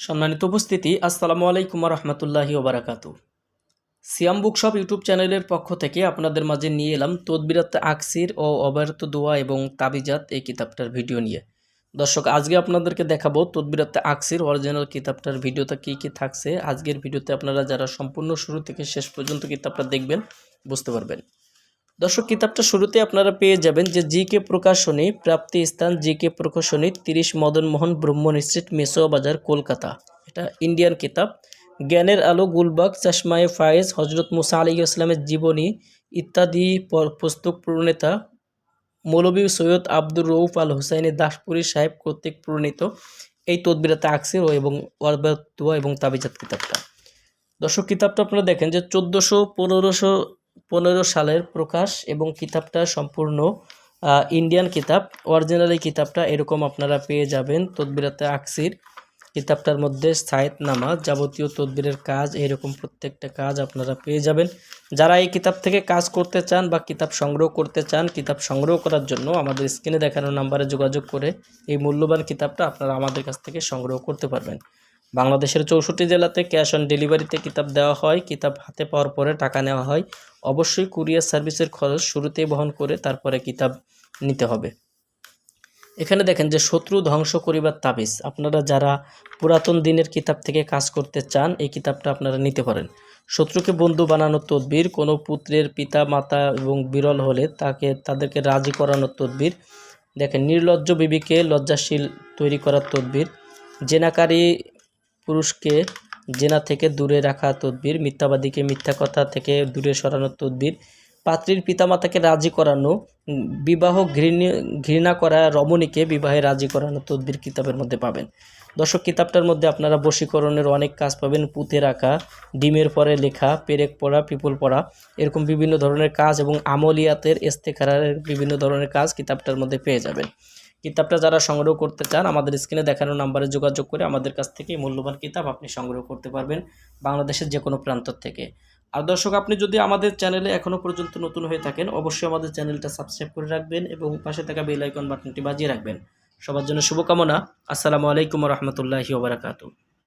সম্মানিত উপস্থিতি, আসসালামু আলাইকুম রহমতুল্লাহি ওবরাকাতু সিয়াম বুকশপ ইউটিউব চ্যানেলের পক্ষ থেকে আপনাদের মাঝে নিয়ে এলাম তদবিরাত আকসির ও অবারত দোয়া এবং তাবিজাত এই কিতাবটার ভিডিও নিয়ে। দর্শক, আজকে আপনাদেরকে দেখাবো তদবিরাত আকসির অরিজিনাল কিতাবটার ভিডিওতে কী কী থাকছে। আজকের ভিডিওতে আপনারা যারা সম্পূর্ণ শুরু থেকে শেষ পর্যন্ত কিতাবটা দেখবেন, বুঝতে পারবেন। দর্শক, কিতাবটা শুরুতে আপনারা পেয়ে যাবেন যে জি কে প্রকাশনী, প্রাপ্তি স্থান জি কে প্রকাশনী, তিরিশ মদন মোহন, ব্রহ্মণ স্ট্রিট মেসো বাজার, কলকাতা। এটা ইন্ডিয়ান কিতাব। জ্ঞানের আলো, গুলবাগ, চশমায়ে ফায়েজ হজরত মুসা আলী ইসলামের জীবনী, ইত্যাদি পুস্তক প্রণেতা, মৌলবী সৈয়দ আব্দুর রৌফ আল হুসাইনি দাসপুরী সাহেব কর্তৃক প্রণীত। এই তদবিরাতে আকসির এবং ওয়ারবাতুয়া এবং তাবিজাত কিতাবটা। দর্শক, কিতাবটা আপনারা দেখেন যে চোদ্দোশো পনেরোশো পনেরো সালের প্রকাশ এবং কিতাবটা সম্পূর্ণ ইন্ডিয়ান কিতাব অরিজিনাল এই কিতাবটা এরকম আপনারা পেয়ে যাবেন তদবিরাতে আকসির। কিতাবটার মধ্যে সায়েত নামা যাবতীয় তদবিরের কাজ এরকম প্রত্যেকটা কাজ আপনারা পেয়ে যাবেন। যারা এই কিতাব থেকে কাজ করতে চান বা কিতাব সংগ্রহ করতে চান, কিতাব সংগ্রহ করার জন্য আমাদের স্ক্রিনে দেখানো নাম্বারে যোগাযোগ করে এই মূল্যবান কিতাবটা আপনারা আমাদের কাছ থেকে সংগ্রহ করতে পারবেন। বাংলাদেশের চৌষট্টি জেলাতে ক্যাশ অন ডেলিভারিতে কিতাব দেওয়া হয়, কিতাব হাতে পাওয়ার পরে টাকা নেওয়া হয়। অবশ্যই কুরিয়ার সার্ভিসের খরচ শুরুতেই বহন করে তারপরে কিতাব নিতে হবে। এখানে দেখেন যে শত্রু ধ্বংস করিবার তাবিজ। আপনারা যারা পুরাতন দিনের কিতাব থেকে কাজ করতে চান, এই কিতাবটা আপনারা নিতে পারেন। শত্রুকে বন্ধু বানানোর তদবির, কোনো পুত্রের পিতা, মাতা এবং বিরল হলে তাকে, তাদেরকে রাজি করানোর তদবির। দেখেন, নির্লজ্জ বিবিকে লজ্জাশীল তৈরি করার তদবির। জেনাকারী পুরুষকে জেনা থেকে দূরে রাখা তদবির, মিথ্যাবাদীকে মিথ্যা কথা থেকে দূরে সরানোর তদবির, পাত্রীর পিতামাতাকে রাজি করানো, বিবাহ ঘৃণা করা রমণীকে বিবাহে রাজি করানো তদবির কিতাবের মধ্যে পাবেন। দর্শক, কিতাবটার মধ্যে আপনারা বশীকরণের অনেক কাজ পাবেন, পুঁতে রাখা, ডিমের পরে লেখা, পেরেক পড়া, পিপুল পড়া, এরকম বিভিন্ন ধরনের কাজ এবং আমলিয়াতের ইস্তেখারের বিভিন্ন ধরনের কাজ কিতাবটার মধ্যে পেয়ে যাবেন। কিতাবটা যারা সংগ্রহ করতে চান, আমাদের স্ক্রিনে দেখানো নাম্বারে যোগাযোগ করে আমাদের কাছ থেকে মূল্যবান কিতাব আপনি সংগ্রহ করতে পারবেন বাংলাদেশের যে কোনো প্রান্ত থেকে। আর দর্শক, আপনি যদি আমাদের চ্যানেলে এখনও পর্যন্ত নতুন হয়ে থাকেন, অবশ্যই আমাদের চ্যানেলটা সাবস্ক্রাইব করে রাখবেন এবং পাশে থাকা বেল আইকন বাটনটি বাজিয়ে রাখবেন। সবার জন্য শুভকামনা। আসসালামু আলাইকুম রহমতুল্লাহি ওবরাকাতু